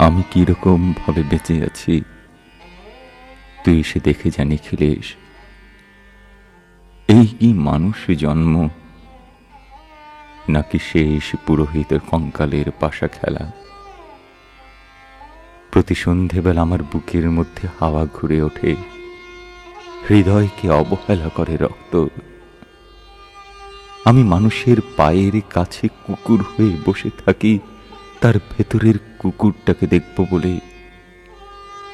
আমি ভাবে বেঁচে আছি? তুই এসে দেখে জানি খিলেশ এই কি মানুষ জন্ম? নাকি শেষ পুরোহিতের কঙ্কালের পাশা খেলা? প্রতি সন্ধেবেলা আমার বুকের মধ্যে হাওয়া ঘুরে ওঠে। হৃদয়কে অবহেলা করে রক্ত। আমি মানুষের পায়ের কাছে কুকুর হয়ে বসে থাকি, তার ভেতরের কুকুরটাকে দেখব বলে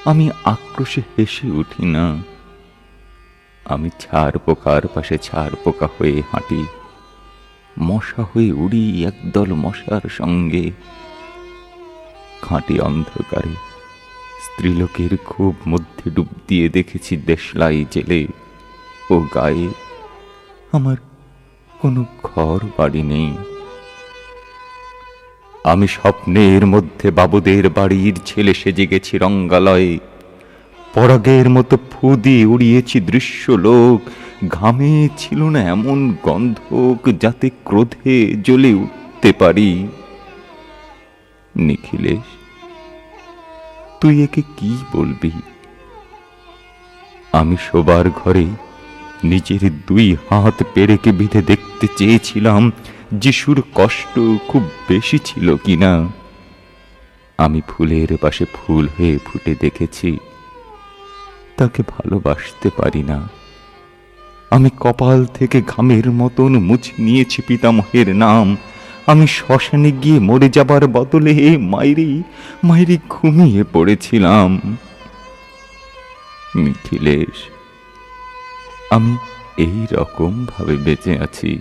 আমি আক্রোশে হেসে উঠি না। আমি ছাড় পোকার পাশে ছাড় পোকা হয়ে হাঁটি। মশা হয়ে উড়ি একদল মশার সঙ্গে। খাঁটি অন্ধকারে স্ত্রীলোকের খুব মধ্যে ডুব দিয়ে দেখেছি দেশলাই জেলে ও গায়ে আমার কোনো ঘর বাড়ি নেই। আমি স্বপ্নের মধ্যে বাবুদের বাড়ির ছেলে সেজে গেছি রঙ্গালয়ে। পরাগের মতো ফু দিয়ে উড়িয়েছি দৃশ্য লোক ঘামে ছিল না এমন গন্ধক যাতে ক্রোধে জ্বলে উঠতে পারি। নিখিলেশ, তুই একে কি বলবি? আমি শোবার ঘরে নিজের দুই হাত পেরেকে বিধে দেখতে চেয়েছিলাম যিশুর কষ্ট খুব বেশি ছিল কিনা। আমি ফুলের পাশে ফুল হয়ে ফুটে দেখেছি। তাকে ভালোবাসতে পারি না। আমি কপাল থেকে ঘামের মতন মুছে নিয়েছি পিতামহের নাম। আমি শ্মশানে গিয়ে মরে যাবার বদলে মাইরি মাইরি ঘুমিয়ে পড়েছিলাম। মিথিলেশ, আমি এই রকম ভাবে বেঁচে আছি।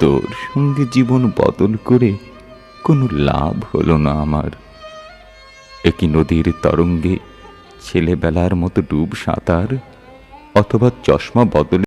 তোর সঙ্গে জীবন বদল করে কোনো লাভ হলো না আমার। একই নদীর তরঙ্গে ছেলেবেলার মতো ডুব সাঁতার অথবা চশমা বদলে